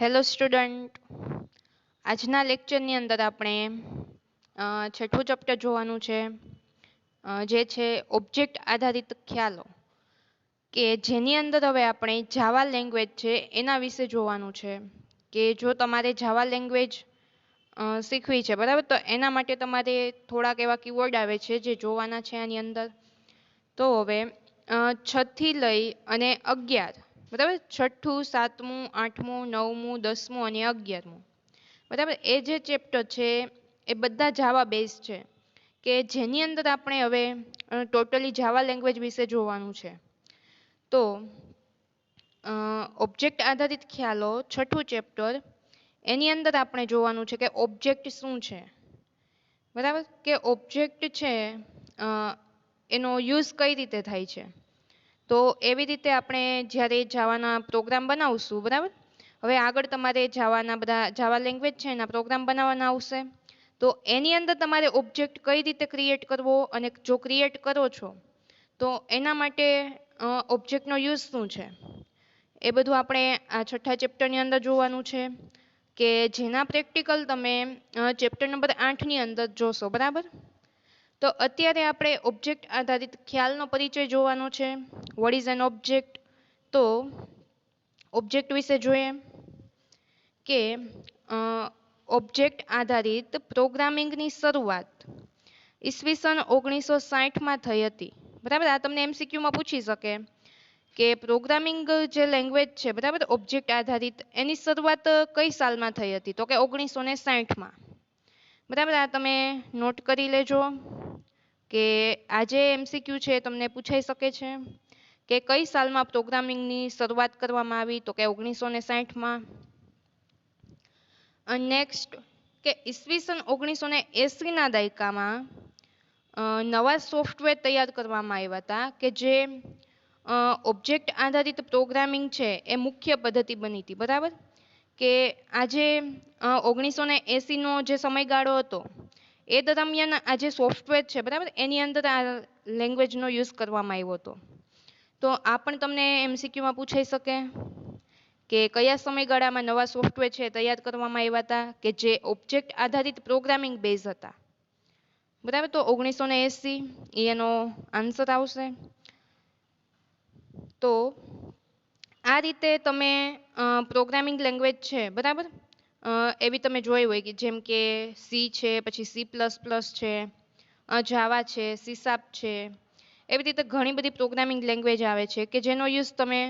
Hello student આજના લેક્ચરની અંદર આપણે છઠ્ઠું ચેપ્ટર જોવાનું છે જે છે ઓબ્જેક્ટ આધારિત ખ્યાલો, કે જેની અંદર હવે આપણે જાવા લેંગ્વેજ છે એના વિશે જોવાનું છે, કે જો તમારે જાવા લેંગ્વેજ શીખવી છે, બરાબર? તો એના માટે તમારે થોડાક એવા કીવર્ડ આવે છે જે જોવાના છે આની અંદર. તો હવે છથી લઈ અને અગિયાર. બરાબર? છઠ્ઠું, સાતમું, આઠમું, નવમું, દસમું અને અગિયારમું. બરાબર? એ જે ચેપ્ટર છે, એ બધા જાવા બેઝ છે. કે જેની અંદર આપણે હવે ટોટલી જાવા લેંગ્વેજ વિશે જોવાનું છે. તો ઓબ્જેક્ટ આધારિત ખ્યાલો, છઠ્ઠું ચેપ્ટર એની અંદર આપણે જોવાનું છે કે ઓબ્જેક્ટ શું છે. બરાબર? કે ઓબ્જેક્ટ છે એનો યુઝ કઈ રીતે થાય છે? તો એવી રીતે આપણે જ્યારે જાવાના પ્રોગ્રામ બનાવશું, બરાબર? હવે આગળ તમારે જાવાના બધા, જાવા લેંગ્વેજ છે એના પ્રોગ્રામ બનાવવાના આવશે. તો એની અંદર તમારે ઓબ્જેક્ટ કઈ રીતે ક્રિએટ કરવો અને જો ક્રિએટ કરો છો, તો એના માટે ઓબ્જેક્ટનો યુઝ શું છે? એ બધું આપણે આ છઠ્ઠા ચેપ્ટરની અંદર જોવાનું છે કે જેના પ્રેક્ટિકલ તમે ચેપ્ટર નંબર આઠની અંદર જોશો, બરાબર? તો અત્યારે આપણે ઓબ્જેક્ટ આધારિત ખ્યાલનો પરિચય જોવાનો છે. વોટ ઇઝ એન ઓબ્જેક્ટ તો ઓબ્જેક્ટ વિશે જોઈએ કે ઓબ્જેક્ટ આધારિત પ્રોગ્રામિંગની શરૂઆત ઈસવીસન ઓગણીસો સાઠમાં થઈ હતી. બરાબર? આ તમને એમસીક્યુમાં પૂછી શકે કે પ્રોગ્રામિંગ જે લેંગ્વેજ છે, બરાબર? ઓબ્જેક્ટ આધારિત એની શરૂઆત કઈ સાલમાં થઈ હતી? તો કે ઓગણીસો ને સાઠમાં. બરાબર? આ તમે નોટ કરી લેજો. કે આજે એમસીક્યુ છે, તમને પૂછાઈ શકે છે કે કઈ સાલમાં પ્રોગ્રામિંગની શરૂઆત કરવામાં આવી? તો કે ઓગણીસો ને સાઠમાં. નેક્સ્ટ કે ઈસવીસન ઓગણીસો ને એંસીના દાયકામાં નવા સોફ્ટવેર તૈયાર કરવામાં આવ્યા હતા કે જે ઓબ્જેક્ટ આધારિત પ્રોગ્રામિંગ છે એ મુખ્ય પદ્ધતિ બની હતી. બરાબર? કે આજે ઓગણીસો ને એંસીનો જે સમયગાળો હતો એ દરમિયાન આ જે સોફ્ટવેર છે, બરાબર? એની અંદર આ લેંગ્વેજનો યુઝ કરવામાં આવ્યો હતો. તો આ પણ તમને એમસીક્યુમાં પૂછાઈ શકે કે કયા સમયગાળામાં નવા સોફ્ટવેર છે તૈયાર કરવામાં આવ્યા હતા કે જે ઓબ્જેક્ટ આધારિત પ્રોગ્રામિંગ બેઝ હતા. બરાબર? તો ઓગણીસો ને એંસી, એનો આન્સર આવશે. તો આ રીતે તમે પ્રોગ્રામિંગ લેંગ્વેજ છે, બરાબર? એવી તમે જોઈ હોય કે જેમ કે સી છે, પછી સી પ્લસ પ્લસ છે જાવા છે સી શાર્પ છે એવી રીતે ઘણી બધી પ્રોગ્રામિંગ લેંગ્વેજ આવે છે કે જેનો યુઝ તમે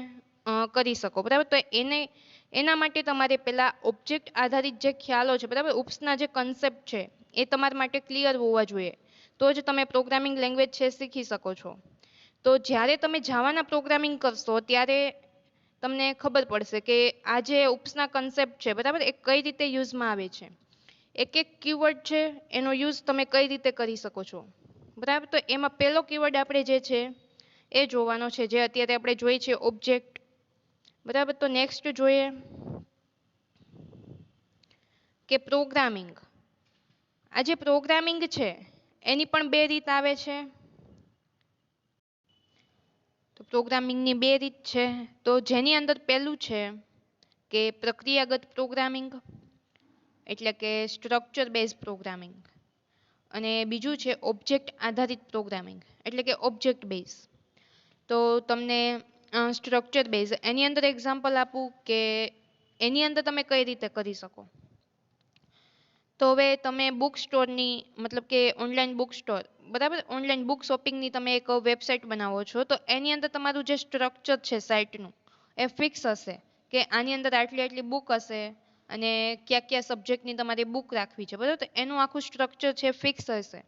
કરી શકો. બરાબર? તો એને, એના માટે તમારે પહેલાં ઓબ્જેક્ટ આધારિત જે ખ્યાલો છે, બરાબર? ઉપ્સના જે કન્સેપ્ટ છે, એ તમારા માટે ક્લિયર હોવા જોઈએ. તો જ તમે પ્રોગ્રામિંગ લેંગ્વેજ છે, શીખી શકો છો. તો જ્યારે તમે જાવાના પ્રોગ્રામિંગ કરશો, ત્યારે તમને ખબર પડશે કે આ જે ઉપસના કન્સેપ્ટ છે, બરાબર? એ કઈ રીતે યુઝમાં આવે છે? એક એક કીવર્ડ છે, એનો યુઝ તમે કઈ રીતે કરી શકો છો? બરાબર? તો એમાં પહેલો કીવર્ડ આપણે જે છે, એ જોવાનો છે, જે અત્યારે આપણે જોઈએ છે ઓબ્જેક્ટ બરાબર? તો નેક્સ્ટ જોઈએ કે પ્રોગ્રામિંગ આ જે પ્રોગ્રામિંગ છે, એની પણ બે રીત આવે છે. તો પ્રોગ્રામિંગની બે રીત છે. તો જેની અંદર પહેલું છે કે પ્રક્રિયાગત પ્રોગ્રામિંગ, એટલે કે સ્ટ્રક્ચર બેઝ પ્રોગ્રામિંગ અને બીજું છે ઓબ્જેક્ટ આધારિત પ્રોગ્રામિંગ એટલે કે ઓબ્જેક્ટ બેઝ તો તમને સ્ટ્રક્ચર બેઝ એની અંદર એક્ઝામ્પલ આપું કે એની અંદર તમે કઈ રીતે કરી શકો? તો હવે તમે બુક સ્ટોરની મતલબ કે ઓનલાઈન બુક સ્ટોર બરાબર? ઓનલાઈન બુક શોપિંગની તમે એક વેબસાઇટ બનાવો છો, તો એની અંદર તમારું જે સ્ટ્રક્ચર છે સાઇટનું એ ફિક્સ હશે કે આની અંદર આટલી આટલી બુક હશે અને કયા કયા સબ્જેક્ટની તમારે બુક રાખવી છે, બરાબર? તો એનું આખું સ્ટ્રક્ચર છે ફિક્સ હશે.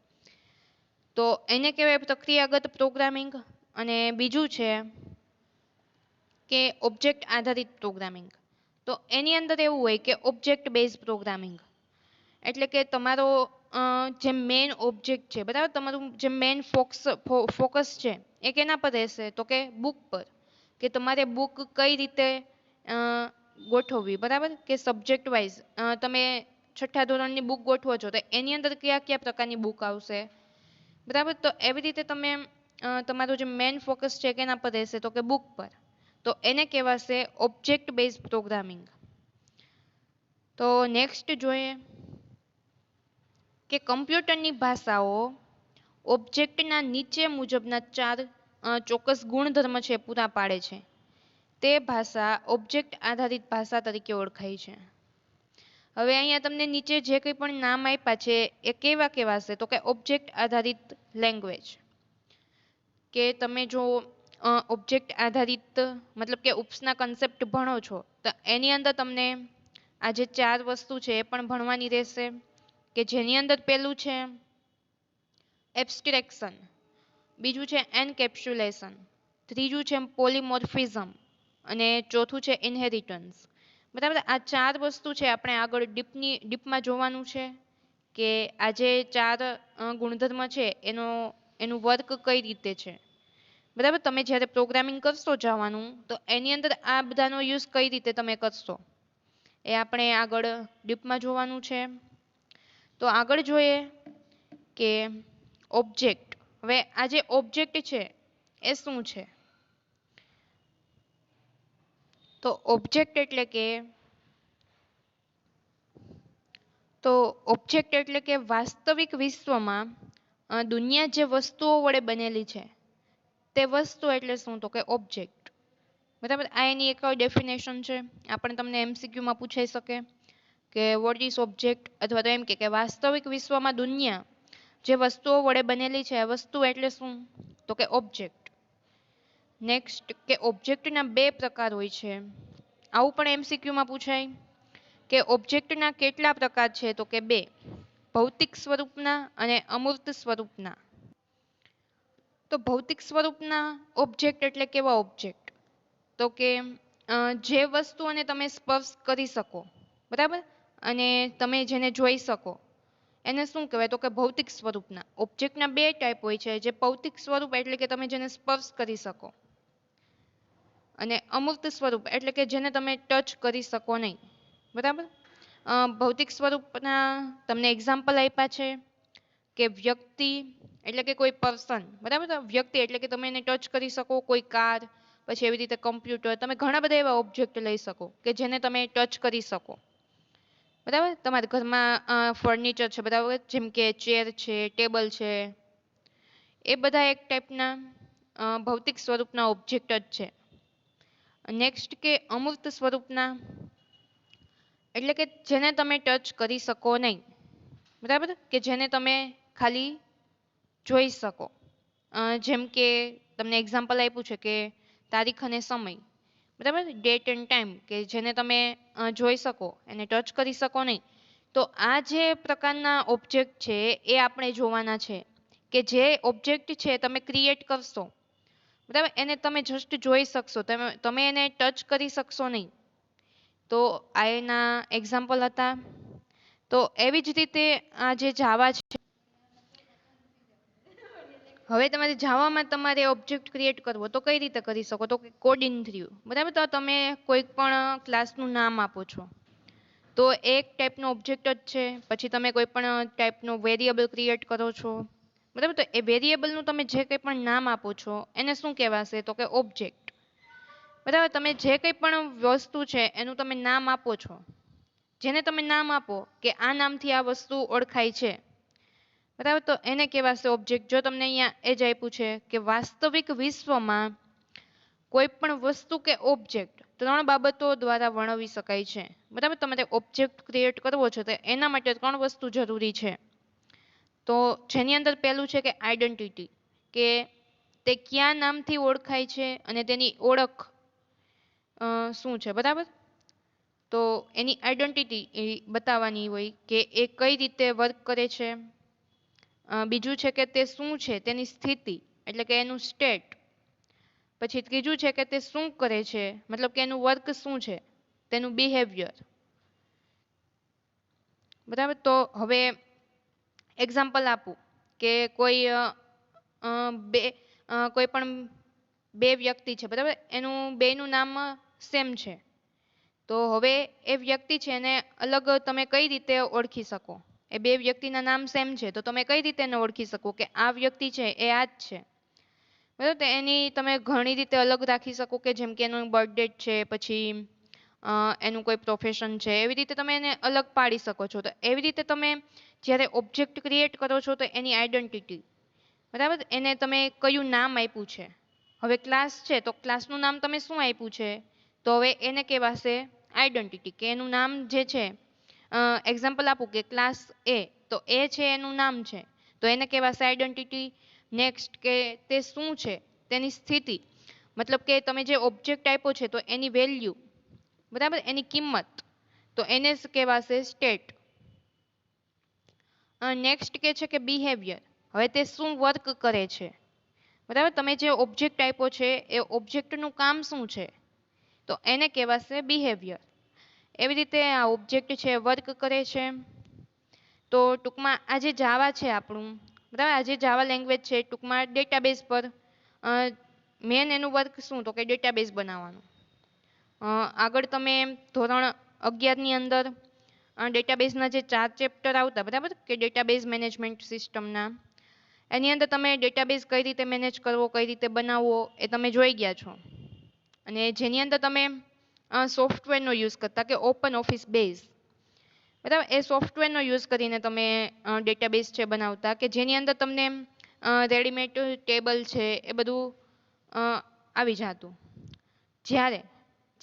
તો એને કહેવાય પ્રક્રિયાગત પ્રોગ્રામિંગ અને બીજું છે કે ઓબ્જેક્ટ આધારિત પ્રોગ્રામિંગ તો એની અંદર એવું હોય કે ઓબ્જેક્ટ બેઝ પ્રોગ્રામિંગ એટલે કે તમારો જે મેઇન ઓબ્જેક્ટ છે, બરાબર? તમારું જે મેઇન ફોક્સ ફોકસ છે, એ કેના પર રહેશે? તો કે બુક પર. કે તમારે બુક કઈ રીતે ગોઠવવી, બરાબર? કે સબ્જેક્ટ વાઇઝ તમે છઠ્ઠા ધોરણની બુક ગોઠવો છો, તો એની અંદર કયા કયા પ્રકારની બુક આવશે? બરાબર? તો એવી રીતે તમે તમારું જે મેઇન ફોકસ છે, કેના પર રહેશે? તો કે બુક પર. તો એને કહેવાશે ઓબ્જેક્ટ બેઝ પ્રોગ્રામિંગ તો નેક્સ્ટ જોઈએ. કે કમ્પ્યુટરની ભાષાઓ ઓબ્જેક્ટના નીચે મુજબના ચાર ચોક્કસ ગુણધર્મ છે પૂરા પાડે છે. તે ભાષા ઓબ્જેક્ટ આધારિત ભાષા તરીકે ઓળખાય છે. હવે અહીંયા તમને નીચે જે કંઈ પણ નામ આપ્યા છે એ કેવા કેવા છે તો કે ઓબ્જેક્ટ આધારિત લેંગ્વેજ કે તમે જો ઓબ્જેક્ટ આધારિત, મતલબ કે ઉપ્સના કન્સેપ્ટ ભણો છો, તો એની અંદર તમને આ જે ચાર વસ્તુ છે એ પણ ભણવાની રહેશે. કે જેની અંદર પહેલું છે એબ્સ્ટ્રેક્શન બીજું છે એનકેપ્સ્યુલેશન ત્રીજું છે પોલિમોર્ફિઝમ અને ચોથું છે ઇનહેરિટન્સ બરાબર આ ચાર વસ્તુ છે આપણે આગળ ડીપની, ડીપમાં જોવાનું છે કે આ જે ચાર ગુણધર્મ છે એનો, એનું વર્ક કઈ રીતે છે. બરાબર તમે જ્યારે પ્રોગ્રામિંગ કરશો જવાનું, તો એની અંદર આ બધાનો યુઝ કઈ રીતે તમે કરશો? એ આપણે આગળ ડીપમાં જોવાનું છે. તો આગળ જોઈએ કે ઓબ્જેક્ટ હવે આ જે ઓબ્જેક્ટ છે, એ શું છે? તો ઓબ્જેક્ટ એટલે કે, તો ઓબ્જેક્ટ એટલે કે વાસ્તવિક વિશ્વમાં દુનિયા જે વસ્તુઓ વડે બનેલી છે, તે વસ્તુ એટલે શું? તો કે ઓબ્જેક્ટ બરાબર? આ એની એક ડેફિનેશન છે. આપણે તમને એમસીક્યુમાં પૂછાઈ શકે. કે વોટ ઇઝ ઓબ્જેક્ટ અથવા તો એમ કે વાસ્તવિક વિશ્વમાં દુનિયા જે વસ્તુઓ વડે બનેલી છે વસ્તુ એટલે શું? તો કે ઓબ્જેક્ટ નેક્સ્ટ કે ઓબ્જેક્ટના બે પ્રકાર હોય છે. આવું પણ એમસીક્યુમાં પૂછાય. કે ઓબ્જેક્ટના કેટલા પ્રકાર છે? તો કે બે. ભૌતિક સ્વરૂપના અને અમૂર્ત સ્વરૂપના. તો ભૌતિક સ્વરૂપના ઓબ્જેક્ટ એટલે કેવા ઓબ્જેક્ટ તો કે જે વસ્તુઓને તમે સ્પર્શ કરી શકો. બરાબર? અને તમે જેને જોઈ શકો, એને શું કહેવાય? તો કે ભૌતિક સ્વરૂપના. ઓબ્જેક્ટના બે ટાઈપ હોય છે, જે ભૌતિક સ્વરૂપ એટલે કે તમે જેને સ્પર્શ કરી શકો. અને અમૂર્ત સ્વરૂપ એટલે કે જેને તમે ટચ કરી શકો નહીં. બરાબર? ભૌતિક સ્વરૂપના તમને એક્ઝામ્પલ આપ્યા છે કે વ્યક્તિ એટલે કે કોઈ પર્સન બરાબર? વ્યક્તિ એટલે કે તમે એને ટચ કરી શકો, કોઈ કાર, પછી એવી રીતે કમ્પ્યુટર તમે ઘણા બધા એવા ઓબ્જેક્ટ લઈ શકો કે જેને તમે ટચ કરી શકો. બરાબર? તમારા ઘરમાં ફર્નિચર છે, બરાબર? જેમ કે ચેર છે ટેબલ છે. એ બધા એક ટાઈપના ભૌતિક સ્વરૂપના ઓબ્જેક્ટ જ છે. નેક્સ્ટ કે અમૂર્ત સ્વરૂપના, એટલે કે જેને તમે ટચ કરી શકો નહીં. બરાબર? કે જેને તમે ખાલી જોઈ શકો. જેમ કે તમને એક્ઝામ્પલ આપ્યું છે કે તારીખ અને સમય. બરાબર? ડેટ એન્ડ ટાઈમ કે જેને તમે જોઈ શકો, એને ટચ કરી શકો નહીં. તો આ જે પ્રકારના ઓબ્જેક્ટ છે, એ આપણે જોવાના છે. કે જે ઓબ્જેક્ટ છે, તમે ક્રિએટ કરશો. બરાબર? એને તમે જસ્ટ જોઈ શકશો. તમે તમે એને ટચ કરી શકશો નહીં. તો આ એના એક્ઝામ્પલ હતા. તો એવી જ રીતે આ જે જાવા છે હવે તમારે જાવામાં તમારે ઓબ્જેક્ટ ક્રિએટ કરવો તો કઈ રીતે કરી શકો? તો કોડિંગ થ્રુ બરાબર? તો તમે કોઈ પણ ક્લાસનું નામ આપો છો. તો એક ટાઈપનો ઓબ્જેક્ટ જ છે. પછી તમે કોઈ પણ ટાઈપનો વેરિયેબલ ક્રિએટ કરો છો. બરાબર? તો એ વેરિયેબલનું તમે જે કંઈ પણ નામ આપો છો, એને શું કહેવાશે? તો કે ઓબ્જેક્ટ બરાબર? તમે જે કંઈ પણ વસ્તુ છે, એનું તમે નામ આપો છો. જેને તમે નામ આપો, કે આ નામથી આ વસ્તુ ઓળખાય છે. બરાબર તો એને કહેવાશે ઓબ્જેક્ટ જો તમને અહીંયા એ જ આપ્યું છે કે વાસ્તવિક વિશ્વમાં કોઈ પણ વસ્તુ કે ઓબ્જેક્ટ ત્રણ બાબતો દ્વારા વર્ણવી શકાય છે. બરાબર? તમારે ઓબ્જેક્ટ ક્રિએટ કરવો છે તો એના માટે ત્રણ વસ્તુ જરૂરી છે. તો જેની અંદર પહેલું છે કે આઈડેન્ટિટી કે તે કયા નામથી ઓળખાય છે અને તેની ઓળખ શું છે? બરાબર? તો એની આઈડેન્ટિટી એ બતાવવાની હોય કે એ કઈ રીતે વર્ક કરે છે? બીજું છે કે તે શું છે? તેની સ્થિતિ, એટલે કે એનું સ્ટેટ પછી ત્રીજું છે કે તે શું કરે છે? મતલબ કે એનું વર્ક શું છે? તેનું બિહેવિયર બરાબર? તો હવે એક્ઝામ્પલ આપું કે કોઈ બે કોઈ પણ બે વ્યક્તિ છે, બરાબર? એનું બેનું નામ સેમ છે. તો હવે એ વ્યક્તિ છે એને અલગ તમે કઈ રીતે ઓળખી શકો? એ બે વ્યક્તિના નામ સેમ છે, તો તમે કઈ રીતે એને ઓળખી શકો કે આ વ્યક્તિ છે, એ આ જ છે? બરાબર, તો એની તમે ઘણી રીતે અલગ રાખી શકો કે જેમ કે એનું બર્થ ડેટ છે, પછી એનું કોઈ પ્રોફેશન છે, એવી રીતે તમે એને અલગ પાડી શકો છો. તો એવી રીતે તમે જ્યારે ઓબ્જેક્ટ ક્રિએટ કરો છો, તો એની આઈડેન્ટિટી બરાબર, એને તમે કયું નામ આપ્યું છે? હવે ક્લાસ છે, તો ક્લાસનું નામ તમે શું આપ્યું છે? તો હવે એને કહેવાશે આઈડેન્ટિટી કે એનું નામ જે છે એક્ઝામ્પલ આપું કે ક્લાસ એ તો એ છે એનું નામ છે. તો એને કહેવાશે આઈડેન્ટિટી નેક્સ્ટ કે તે શું છે, તેની સ્થિતિ. મતલબ કે તમે જે ઓબ્જેક્ટ આપ્યો છે, તો એની વેલ્યુ બરાબર, એની કિંમત. તો એને કહેવાશે સ્ટેટ નેક્સ્ટ કે છે કે બિહેવિયર હવે તે શું વર્ક કરે છે. બરાબર, તમે જે ઓબ્જેક્ટ આપ્યો છે, એ ઓબ્જેક્ટનું કામ શું છે? તો એને કહેવાશે બિહેવિયર એવી રીતે આ ઓબ્જેક્ટ છે વર્ક કરે છે. તો ટૂંકમાં આ જે જાવા છે આપણું. બરાબર? આ જે જાવા લેંગ્વેજ છે, ટૂંકમાં ડેટાબેઝ પર. મેન એનું વર્ક શું? તો કે ડેટાબેઝ બનાવવાનું. આગળ તમે ધોરણ અગિયારની અંદર ડેટાબેઝના જે ચાર ચેપ્ટર આવતા, બરાબર? કે ડેટાબેઝ મેનેજમેન્ટ સિસ્ટમના એની અંદર તમે ડેટાબેઝ કઈ રીતે મેનેજ કરવો, કઈ રીતે બનાવવો, એ તમે જોઈ ગયા છો. અને જેની અંદર તમે સોફ્ટવેરનો યુઝ કરતા કે ઓપન ઓફિસ બેઝ બરાબર? એ સોફ્ટવેરનો યુઝ કરીને તમે ડેટાબેઝ છે બનાવતા કે જેની અંદર તમને રેડીમેડ ટેબલ છે એ બધું આવી જતું. જ્યારે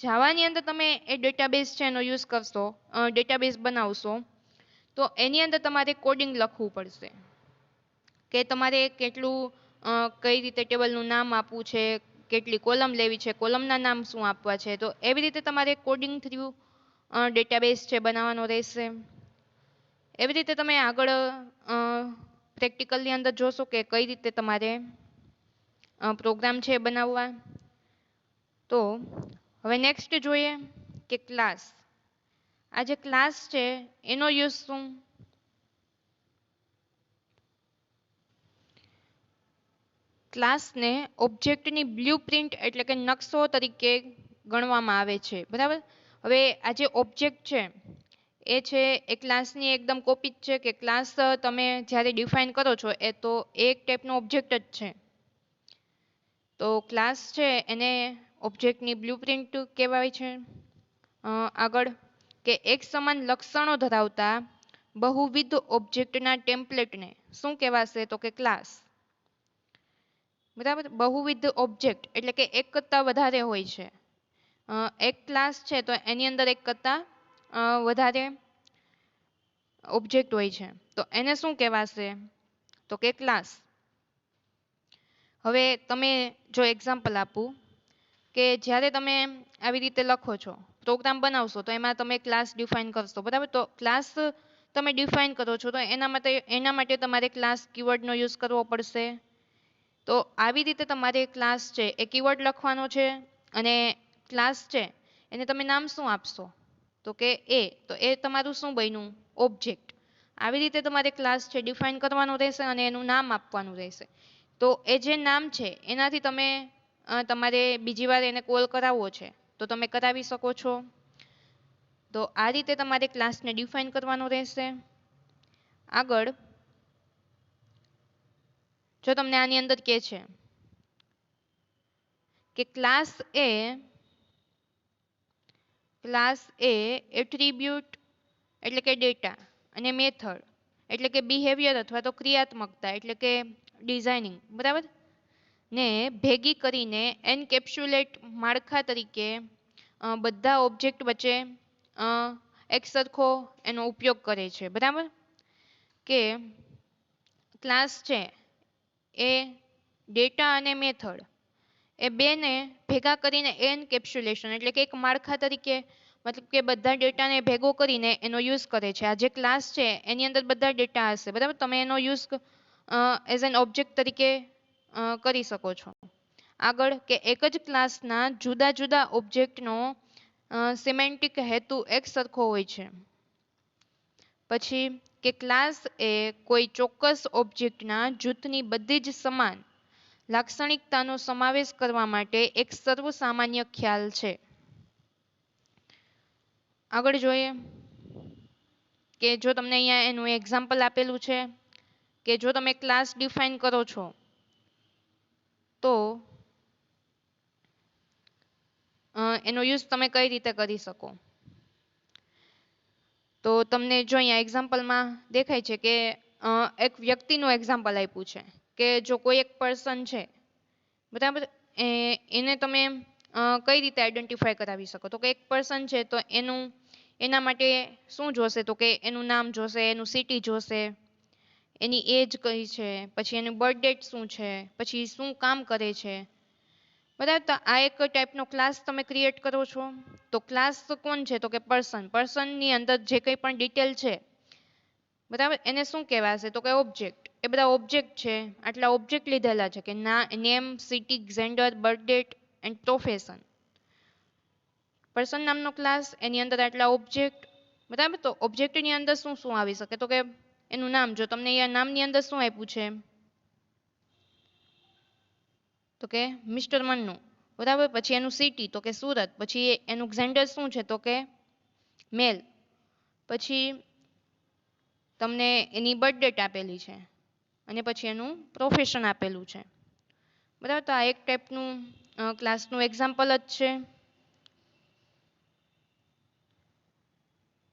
જાવાની અંદર તમે એ ડેટાબેઝ છે એનો યુઝ કરશો ડેટાબેઝ બનાવશો, તો એની અંદર તમારે કોડિંગ લખવું પડશે. કે તમારે કેટલું કઈ રીતે ટેબલનું નામ આપવું છે કેટલી કોલમ લેવી છે, કોલમના નામ શું આપવા છે? તો એવી રીતે તમારે કોડિંગ થ્રુ ડેટાબેઝ છે બનાવવાનો રહેશે. એવી રીતે તમે આગળ પ્રેક્ટિકલની અંદર જોશો કે કઈ રીતે તમારે પ્રોગ્રામ છે બનાવવા. તો હવે નેક્સ્ટ જોઈએ કે ક્લાસ આ જે ક્લાસ છે, એનો યુઝ શું? ક્લાસને ઓબ્જેક્ટની બ્લુપ્રિન્ટ એટલે કે નકશો તરીકે ગણવામાં આવે છે. બરાબર? હવે આ જે ઓબ્જેક્ટ છે, એ છે, એ ક્લાસની એકદમ કોપી જ છે કે ક્લાસ તમે જ્યારે ડિફાઇન કરો છો, એ તો એક ટાઈપનો ઓબ્જેક્ટ જ છે. તો ક્લાસ છે, એને ઓબ્જેક્ટની બ્લુપ્રિન્ટ કહેવાય છે. આગળ કે એક સમાન લક્ષણો ધરાવતા બહુવિધ ઓબ્જેક્ટના ટેમ્પલેટને શું કહેવાશે? તો કે ક્લાસ. બરાબર? બહુવિધ ઓબ્જેક્ટ એટલે કે એક કરતાં વધારે હોય છે. એક ક્લાસ છે તો એની અંદર એક કરતાં વધારે ઓબ્જેક્ટ હોય છે. તો એને શું કહેવાશે? તો કે ક્લાસ હવે તમે જો એક્ઝામ્પલ આપું કે જ્યારે તમે આવી રીતે લખો છો પ્રોગ્રામ બનાવશો તો એમાં તમે ક્લાસ ડિફાઇન કરશો, બરાબર? તો ક્લાસ તમે ડિફાઇન કરો છો તો એના માટે એના માટે તમારે ક્લાસ કીવર્ડનો યુઝ કરવો પડશે. તો આવી રીતે તમારે ક્લાસ છે, એ કીવર્ડ લખવાનો છે અને ક્લાસ છે, એને તમે નામ શું આપશો? તો કે એ, તો એ તમારું શું બન્યું? ઓબ્જેક્ટ આવી રીતે તમારે ક્લાસ છે ડિફાઇન કરવાનો રહેશે અને એનું નામ આપવાનું રહેશે. તો એ જે નામ છે, એનાથી તમે તમારે બીજી વાર એને કોલ કરાવવો છે, તો તમે કરાવી શકો છો. તો આ રીતે તમારે ક્લાસને ડિફાઇન કરવાનો રહેશે. આગળ જો તમને આની અંદર કે છે કે ક્લાસ એ ક્લાસ એ એટ્રીબ્યુટ એટલે કે ડેટા અને મેથડ એટલે કે બિહેવિયર અથવા તો ક્રિયાત્મકતા એટલે કે ડિઝાઇનિંગ બરાબર? ને ભેગી કરીને એનકેપ્સ્યુલેટ માળખા તરીકે બધા ઓબ્જેક્ટ વચ્ચે એકસરખો એક સરખો એનો ઉપયોગ કરે છે, બરાબર? કે ક્લાસ છે એ ડેટા અને મેથડ. એ બેને ભેગા કરીને એનકેપ્સ્યુલેશન એટલે કે એક માળખા તરીકે મતલબ કે બધા ડેટાને ભેગો કરીને એનો યુઝ કરે છે. આ જે ક્લાસ છે, એની અંદર બધા ડેટા હશે. બરાબર? તમે એનો યુઝ એઝ એન ઓબ્જેક્ટ તરીકે કરી શકો છો. આગળ કે એક જ ક્લાસના જુદા જુદા ઓબ્જેક્ટનો સિમેન્ટિક હેતુ એક સરખો હોય છે. પછી કે ક્લાસ એ, કોઈ ચોક્કસ ઓબ્જેક્ટના જૂથની બધી જ સમાન લાક્ષણિકતાનો સમાવેશ કરવા માટે એક સર્વસામાન્ય ખ્યાલ છે. આગળ જોઈએ કે જો તમને અહીંયા એનું એક્ઝામ્પલ આપેલું છે કે જો તમે ક્લાસ ડિફાઇન કરો છો, તો એનો યુઝ તમે કઈ રીતે કરી શકો? તો તમને જો અહીંયા એક્ઝામ્પલમાં દેખાય છે કે એક વ્યક્તિનું એક્ઝામ્પલ આપ્યું છે કે જો કોઈ એક પર્સન છે, બરાબર? એને તમે કઈ રીતે આઈડેન્ટિફાય કરાવી શકો? તો કે એક પર્સન છે તો એનું, એના માટે શું જોશે? તો કે એનું નામ જોશે, એનું સિટી જોશે, એની એજ કઈ છે, પછી એનું બર્થ ડેટ શું છે, પછી શું કામ કરે છે બરાબર તો આ એક ટાઈપનો ક્લાસ તમે ક્રિએટ કરો છો. તો ક્લાસ કોણ છે? તો કે પર્સન પર્સનની અંદર જે કંઈ પણ ડિટેલ છે, બરાબર? એને શું કહેવાશે? તો કે ઓબ્જેક્ટ એ બધા ઓબ્જેક્ટ છે. આટલા ઓબ્જેક્ટ લીધેલા છે કે ના name city gender birth date and profession person નામનો ક્લાસ એની અંદર આટલા ઓબ્જેક્ટ બરાબર? તો ઓબ્જેક્ટની અંદર શું શું આવી શકે? તો કે એનું નામ, જો તમને અહીંયા નામની અંદર શું આપ્યું છે? તો કે મિસ્ટર મન્નુ, બરાબર? પછી એનું સિટી તો કે સુરત. પછી એનું જેન્ડર શું છે? તો કે મેલ પછી તમને એની બર્થ ડેટ આપેલી છે. અને પછી એનું પ્રોફેશન આપેલું છે. બરાબર? તો આ એક ટાઈપનું ક્લાસનું એક્ઝામ્પલ જ છે.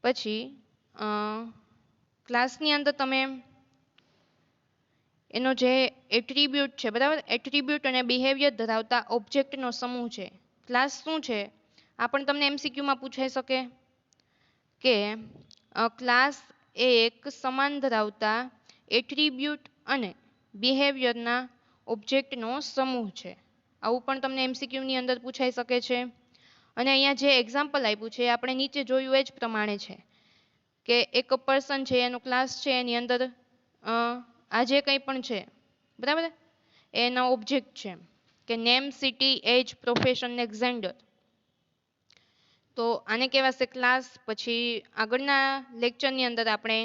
પછી ક્લાસની અંદર તમે એનો જે એટ્રીબ્યુટ છે, બરાબર? એટ્રીબ્યુટ અને બિહેવિયર ધરાવતા ઓબ્જેક્ટનો સમૂહ છે. ક્લાસ શું છે? આ પણ તમને એમસીક્યુમાં પૂછાઈ શકે કે ક્લાસ એ એક સમાન ધરાવતા એટ્રીબ્યુટ અને બિહેવિયરના ઓબ્જેક્ટનો સમૂહ છે. આવું પણ તમને એમસીક્યુની અંદર પૂછાઈ શકે છે. અને અહીંયા જે એક્ઝામ્પલ આપ્યું છે આપણે નીચે જોયું એ જ પ્રમાણે છે કે એક પર્સન છે, એનો ક્લાસ છે, એની અંદર આ જે કંઈ પણ છે, બરાબર? એનો ઓબ્જેક્ટ છે કે નેમ સિટી એજ પ્રોફેશન ને જેન્ડર તો આને કહેવાશે ક્લાસ પછી આગળના લેક્ચરની અંદર આપણે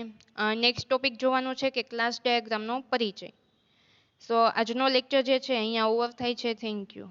નેક્સ્ટ ટોપિક જોવાનો છે કે ક્લાસ ડાયાગ્રામનો પરિચય. સો આજનો લેક્ચર જે છે, અહીંયા ઓવર થાય છે. Thank you